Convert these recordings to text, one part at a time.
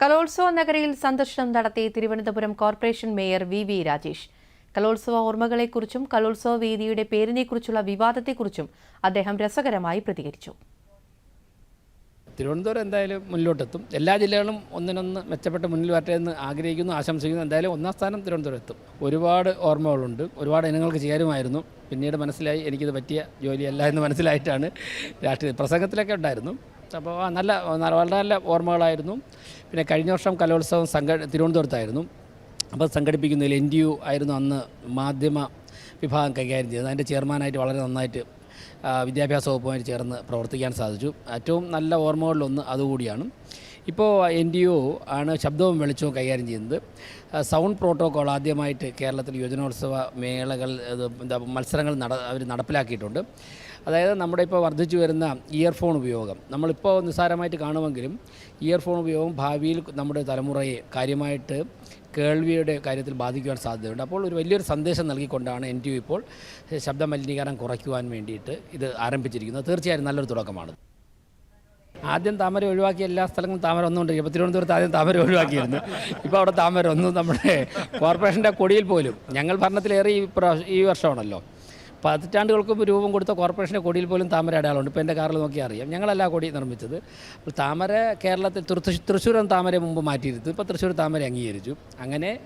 കലോത്സവ നഗരിയിൽ സന്ദർശനം നടത്തി Thiruvananthapuram corporation mayor V V Rajesh. കലോത്സവ ഓർമ്മകളെക്കുറിച്ചും കലോത്സവ വേദിയുടെ പേരിനെക്കുറിച്ചുള്ള വിവാദത്തെക്കുറിച്ചും അദ്ദേഹം രസകരമായി പ്രതികരിച്ചു. തിരുവനന്തപുരം എന്തായാലും മുന്നിലോട്ടെത്തും എല്ലാ ജില്ലകളും ഒന്നിനൊന്ന് മെച്ചപ്പെട്ട് മുന്നിൽ വരട്ടെ എന്ന് ആഗ്രഹിക്കുന്നു ആശംസിക്കുന്നു. എന്തായാലും ഒന്നാം സ്ഥാനം തിരുവനന്തപുരം എത്തും ഒരുപാട് ഓർമ്മകളുണ്ട്. ഒരുപാട് ഇനങ്ങൾക്ക് ചെയ്യാനുമായിരുന്നു പിന്നീട് മനസ്സിലായി എനിക്കിത് പറ്റിയ ജോലിയല്ല എന്ന് മനസ്സിലായിട്ടാണ് രാഷ്ട്രീയ പ്രസംഗത്തിലൊക്കെ ഉണ്ടായിരുന്നു. അപ്പോൾ നല്ല വളരെ നല്ല ഓർമ്മകളായിരുന്നു. പിന്നെ കഴിഞ്ഞ വർഷം കലോത്സവം സംഘ തിരുവനന്തപുരത്തായിരുന്നു. അപ്പോൾ സംഘടിപ്പിക്കുന്നതിൽ എൻ ഡി യു ആയിരുന്നു അന്ന് മാധ്യമ വിഭാഗം കൈകാര്യം ചെയ്തത്. അതിന്റെ ചെയർമാനായിട്ട് വളരെ നന്നായിട്ട് വിദ്യാഭ്യാസ വകുപ്പുമായി ചേർന്ന് പ്രവർത്തിക്കാൻ സാധിച്ചു. ഏറ്റവും നല്ല ഓർമ്മകളിലൊന്ന് അതുകൂടിയാണ്. ഇപ്പോൾ എൻ ഡി ഒ ആണ് ശബ്ദവും വെളിച്ചവും കൈകാര്യം ചെയ്യുന്നത്. സൗണ്ട് പ്രോട്ടോകോൾ ആദ്യമായിട്ട് കേരളത്തിൽ യുവജനോത്സവ മേളകൾ എന്താ മത്സരങ്ങൾ നട അവർ നടപ്പിലാക്കിയിട്ടുണ്ട്. അതായത് നമ്മുടെ ഇപ്പോൾ വർദ്ധിച്ചു വരുന്ന ഇയർഫോൺ ഉപയോഗം. നമ്മളിപ്പോൾ നിസ്സാരമായിട്ട് കാണുമെങ്കിലും ഇയർഫോൺ ഉപയോഗം ഭാവിയിൽ നമ്മുടെ തലമുറയെ കാര്യമായിട്ട് കേൾവിയുടെ കാര്യത്തിൽ ബാധിക്കുവാൻ സാധ്യതയുണ്ട്. അപ്പോൾ ഒരു വലിയൊരു സന്ദേശം നൽകിക്കൊണ്ടാണ് എൻ ടി ഇപ്പോൾ ശബ്ദമലിനീകരണം കുറയ്ക്കുവാൻ വേണ്ടിയിട്ട് ഇത് ആരംഭിച്ചിരിക്കുന്നത്. തീർച്ചയായും നല്ലൊരു തുടക്കമാണ്. ആദ്യം താമര ഒഴിവാക്കിയ എല്ലാ സ്ഥലങ്ങളും താമര ഒന്നുകൊണ്ട് ഇപ്പോൾ തിരുവനന്തപുരത്ത് ആദ്യം താമര ഒഴിവാക്കിയിരുന്നു. ഇപ്പോൾ അവിടെ താമര ഒന്നും നമ്മുടെ കോർപ്പറേഷന്റെ കൊടിയിൽ പോലും. ഞങ്ങൾ ഭരണത്തിലേറെ ഈ ഈ വർഷമാണല്ലോ. പതിറ്റാണ്ടുകൾക്ക് രൂപം കൊടുത്ത കോർപ്പറേഷന്റെ കൊടിയിൽ പോലും താമര അടയാളമുണ്ട് ഇപ്പോൾ എന്റെ കാറിൽ നോക്കിയാൽ അറിയാം. ഞങ്ങളല്ല കൊടി നിർമ്മിച്ചത്. താമര കേരളത്തിൽ തൃശ്ശൂർ താമര മുമ്പ് മാറ്റിയിരുന്നു. ഇപ്പോൾ തൃശ്ശൂർ താമര അംഗീകരിച്ചു. അങ്ങനെ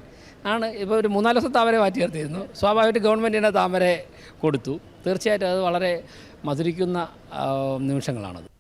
ആണ്. ഇപ്പോൾ ഒരു മൂന്നാൽ ദിവസം താമര മാറ്റി നിർത്തിയിരുന്നു. സ്വാഭാവികമായിട്ട് ഗവൺമെന്റിനെ താമര കൊടുത്തു. തീർച്ചയായിട്ടും അത് വളരെ മധുരിക്കുന്ന നിമിഷങ്ങളാണത്.